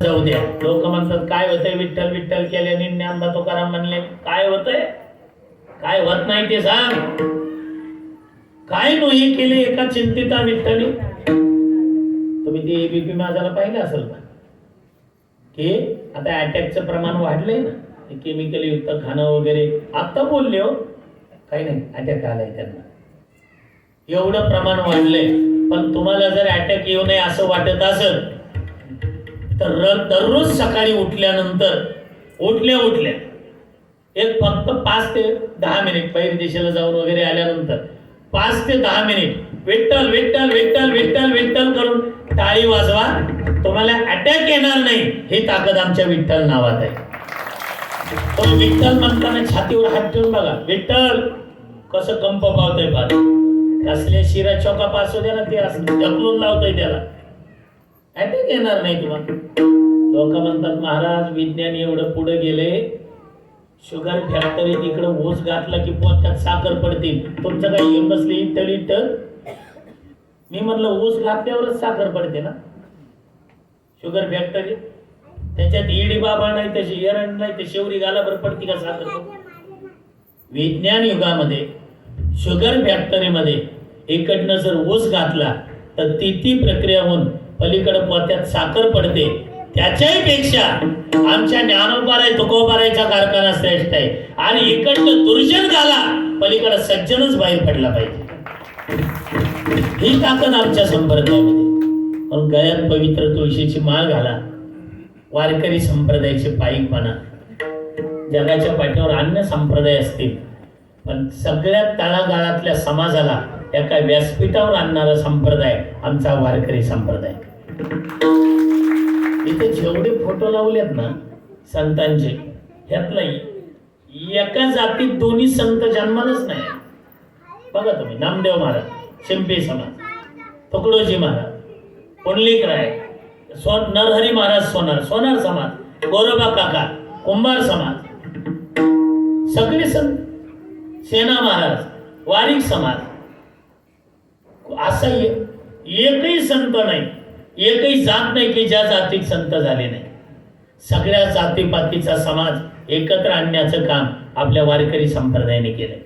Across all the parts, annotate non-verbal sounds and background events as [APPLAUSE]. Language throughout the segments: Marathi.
जाऊ द्या लोक म्हणतात काय होतंय विठ्ठल? विठ्ठल केल्याने ज्ञानदा तुकाराम म्हणले काय होतंय? काय होत नाही ते सांग. काय नोही केली एका चिंतिता विठ्ठली? तुम्ही ते एबीपी माझ्याला पाहिलं असेल का? की? आता अटॅकचं प्रमाण वाढलंय ना. केमिकल युक्त खाणं वगैरे. आत्ता बोलले हो. काही नाही अटॅक आलाय त्यांना. एवढं प्रमाण वाढलंय पण तुम्हाला जर अटॅक येऊ नये असं वाटत असेल तर दररोज सकाळी उठल्यानंतर उठल्या उठल्या एक फक्त पाच ते दहा मिनिट बाहेर दिशेला जाऊन वगैरे आल्यानंतर पाच ते दहा मिनिट विठ्ठल विठ्ठल विठ्ठल विठ्ठल विठ्ठल करून टाळी वाजवा. तुम्हाला अटॅक येणार नाही ही ताकद आमच्या विठ्ठल नावात आहे. पण विठ्ठल म्हणताना छातीवर हात ठेवून बघा. विठ्ठल कसं कंप पावतंय पाहत. कसल्या शिरा चौका पासू दे ना ते असं ढकलून लावतोय त्याला. अटॅक येणार नाही तुम्हाला लोक म्हणतात महाराज विज्ञान एवढं पुढे गेले. शुगर फॅक्टरी तिकडं ऊस घातला की पोटात साखर पडतील. तुमचं काही येऊन बसले इटल इटल मी म्हणलं ऊस घातल्यावरच साखर पडते ना? शुगर फॅक्टरी त्याच्यात इडी बाबा नाही तशी एरंड नाही तर शेवरी गालाभर पडती का साखर विज्ञान युगामध्ये शुगर फॅक्टरीमध्ये इकडनं जर ऊस घातला तर ती ती प्रक्रिया होऊन पलीकडे पोत्यात साखर पडते. त्याच्याही पेक्षा आमच्या ज्ञानोपाराय तुकोपारायचा कारखाना श्रेष्ठ आहे. आणि इकडनं दुर्जन घाला पलीकडे सज्जनच बाहेर पडला पाहिजे. ही ताकद आमच्या संप्रदायामध्ये म्हणून गळ्यात पवित्र तुळशीची माळ घाला. वारकरी संप्रदायाचे पायिक म्हणा जगाच्या पाठीवर अन्य संप्रदाय असतील. पण सगळ्यात तळागाळातल्या समाजाला एका व्यासपीठावर आणणारा संप्रदाय आमचा वारकरी संप्रदाय. इथे जेवढे फोटो लावलेत ना संतांचे ह्यातला एका जातीत दोन्ही संत जन्मालाच नाही. बघा तुम्ही नामदेव महाराज शिंपी समाज तुकडोजी महाराज पुंडलिक राय नरहरी महाराज सोनार सोनार समाज गोरोबा काका कुंभार समाज. सगळे संत सेना महाराज वारिक समाज. असा एकही संत नाही एकही जात नाही की ज्या जातीत संत झाले नाही. सगळ्या जातीपातीचा समाज एकत्र आणण्याचं काम आपल्या वारकरी संप्रदायाने केलंय.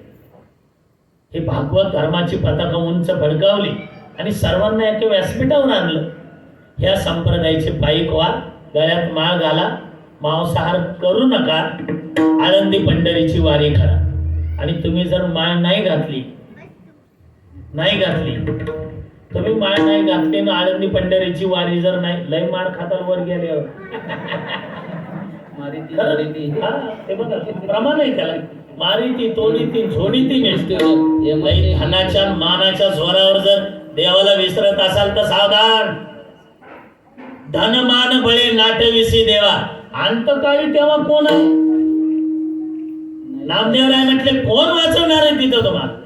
हे भागवत धर्माची पताका उंच फडकावली आणि सर्वांना एका व्यासपीठावर आणलं. ह्या संप्रदायाचे पायिक व्हा गळ्यात माळ घाला मांसाहार करू नका आळंदी पंढरीची वारी करा. आणि तुम्ही जर माळ नाही घातली नाही घातली तुम्ही माळ नाही घातली ना आळंदी पंढरीची वारी जर नाही लय माळ खाताल वर गेल्यावर हा, ते बघा प्रमाण आहे त्याला. मारी ती तोडी ती झोडी ती नेसते धनाच्या मानाच्या जोरावर जर देवाला विसरत असाल तर सावधान. धनमान बळे नाटविसी देवा. अंतकाळी तेव्हा कोण आहे? नामदेवराय म्हटले कोण वाचवणार आहे तिथं तुम्हाला?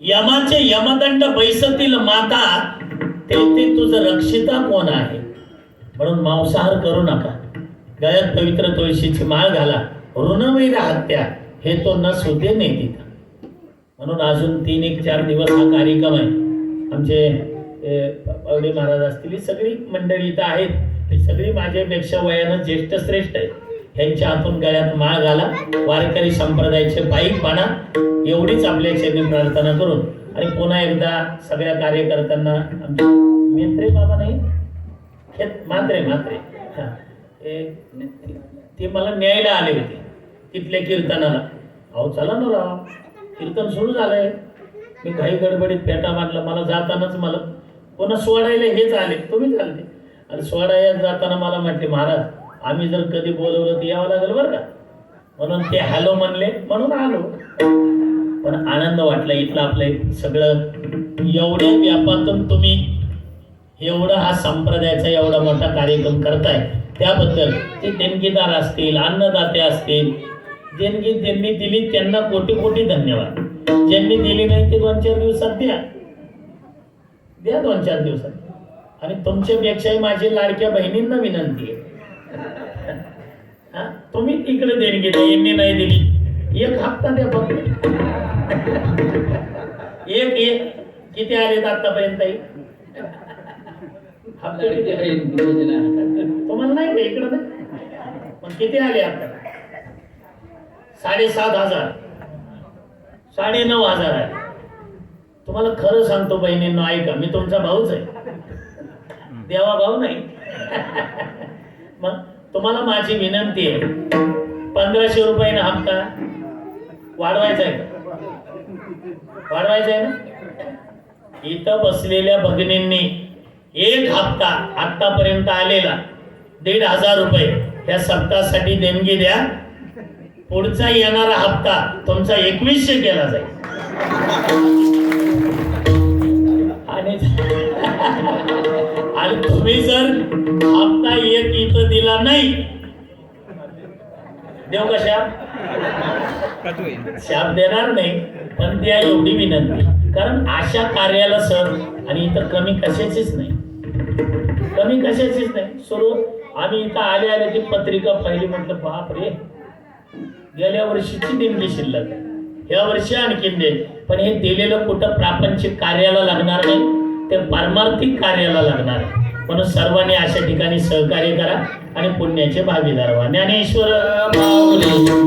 यमाचे यमदंड बैसतील माता ते तुझं रक्षिता कोण आहे? म्हणून मांसाहार करू नका. गळ्यात पवित्र तुळशीची माळ घाला. ऋणवैर हत्या हे तो न सुदे नाही तिथं. म्हणून अजून तीन एक चार दिवस हा कार्यक्रम आहे. आमचे ए, महाराज असतील. ही सगळी मंडळी इथं आहेत. ही सगळी माझ्यापेक्षा वयानं ज्येष्ठ श्रेष्ठ आहे ह्यांच्या हातून गळ्यात माळ घाला. वारकरी संप्रदायाचे बाईक म्हणा एवढीच आपल्या चरणी प्रार्थना करून. आणि पुन्हा एकदा सगळ्या कार्यकर्त्यांना आमचे मेत्रे बाबा नाही? खेत मात्रे मात्रे हा. ते ते मला न्यायला आले होते. तिथल्या कीर्तनाला. अहो चला ना राव. कीर्तन सुरू झालंय. मी काही गडबडीत पेटा मारला. मला जातानाच मला पुन्हा सोडायला हेच आले तुम्हीच आले. आणि सोडायला जाताना मला म्हटले महाराज आम्ही जर कधी बोलवलं तर यावं लागेल बरं का? म्हणून ते हॅलो म्हणले म्हणून आलो. पण आनंद वाटला इथलं आपलं सगळं. एवढ्या व्यापातून तुम्ही एवढा हा संप्रदायाचा एवढा मोठा कार्यक्रम करताय त्याबद्दल ते देणगीदार असतील अन्नदाते असतील देणगी ज्यांनी दिली त्यांना कोटी कोटी धन्यवाद. ज्यांनी दिली नाही ते दोन चार दिवसात द्या. द्या दोन चार दिवसात. आणि तुमच्यापेक्षाही माझी लाडक्या बहिणींना विनंती आहे. हा? तुम्ही तिकडे देणगी द्या यांनी नाही दिली. एक हप्ता द्या फक्त. एक एक. किती आलेत आतापर्यंत हप्ते किती आले? तुम्हाला नाही का इकडं नाही? पण किती आले आता? साडेसात हजार. साडे नऊ हजार आहे. तुम्हाला खरं सांगतो बहिणींनो ऐका मी तुमचा भाऊच आहे. देवा भाऊ नाही. [LAUGHS] मग तुम्हाला माझी विनंती आहे पंधराशे रुपयाने हप्ता वाढवायचा आहे वाढवायचा आहे ना? इथं बसलेल्या भगिनींनी एक हप्ता आतापर्यंत आलेला दीड हजार रुपये ह्या सप्तासाठी देणगी द्या. पुढचा येणारा हप्ता तुमचा एकवीसशे केला जाईल. आणि तुम्ही जर हप्ता एक इथं दिला नाही. देऊ का शाप शाप देणार नाही पण त्या एवढी विनंती. कारण अशा कार्याला सर आणि इथं कमी कशाचीच नाही. कमी कशाचीच नाही. सुरू आम्ही इथं आले आले ती पत्रिका पाहिली म्हटलं बाप रे गेल्या वर्षीची देणगी शिल्लक या वर्षी आणखीन दे पण हे दिलेलं कुठं प्रापंचिक कार्याला लागणार नाही ते पारमार्थिक कार्याला लागणार आहे. म्हणून सर्वांनी अशा ठिकाणी सहकार्य करा आणि पुण्याचे भागीदार व्हा. ज्ञानेश्वर माऊली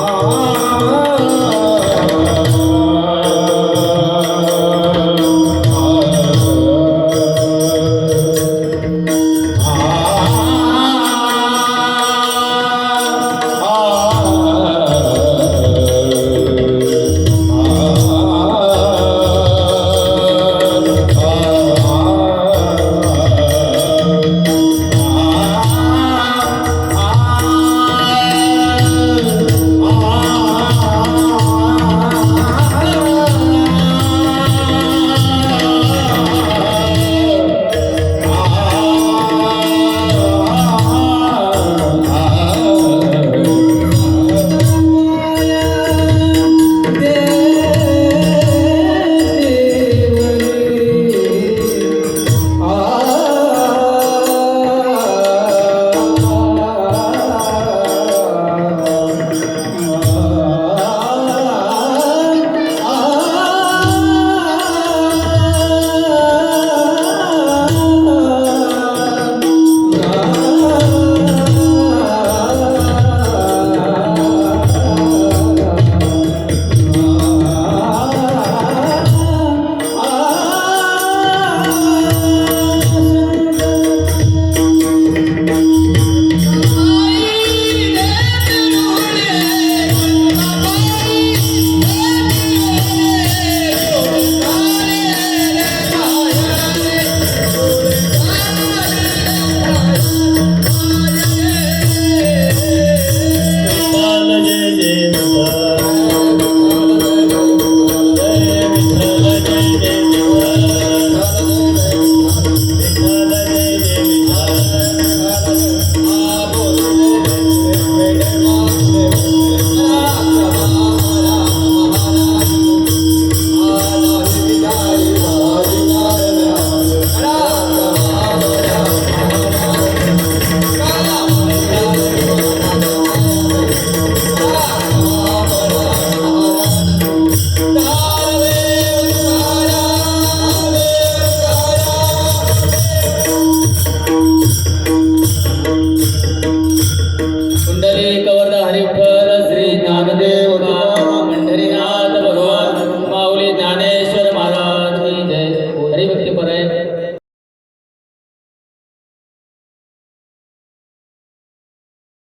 Oh.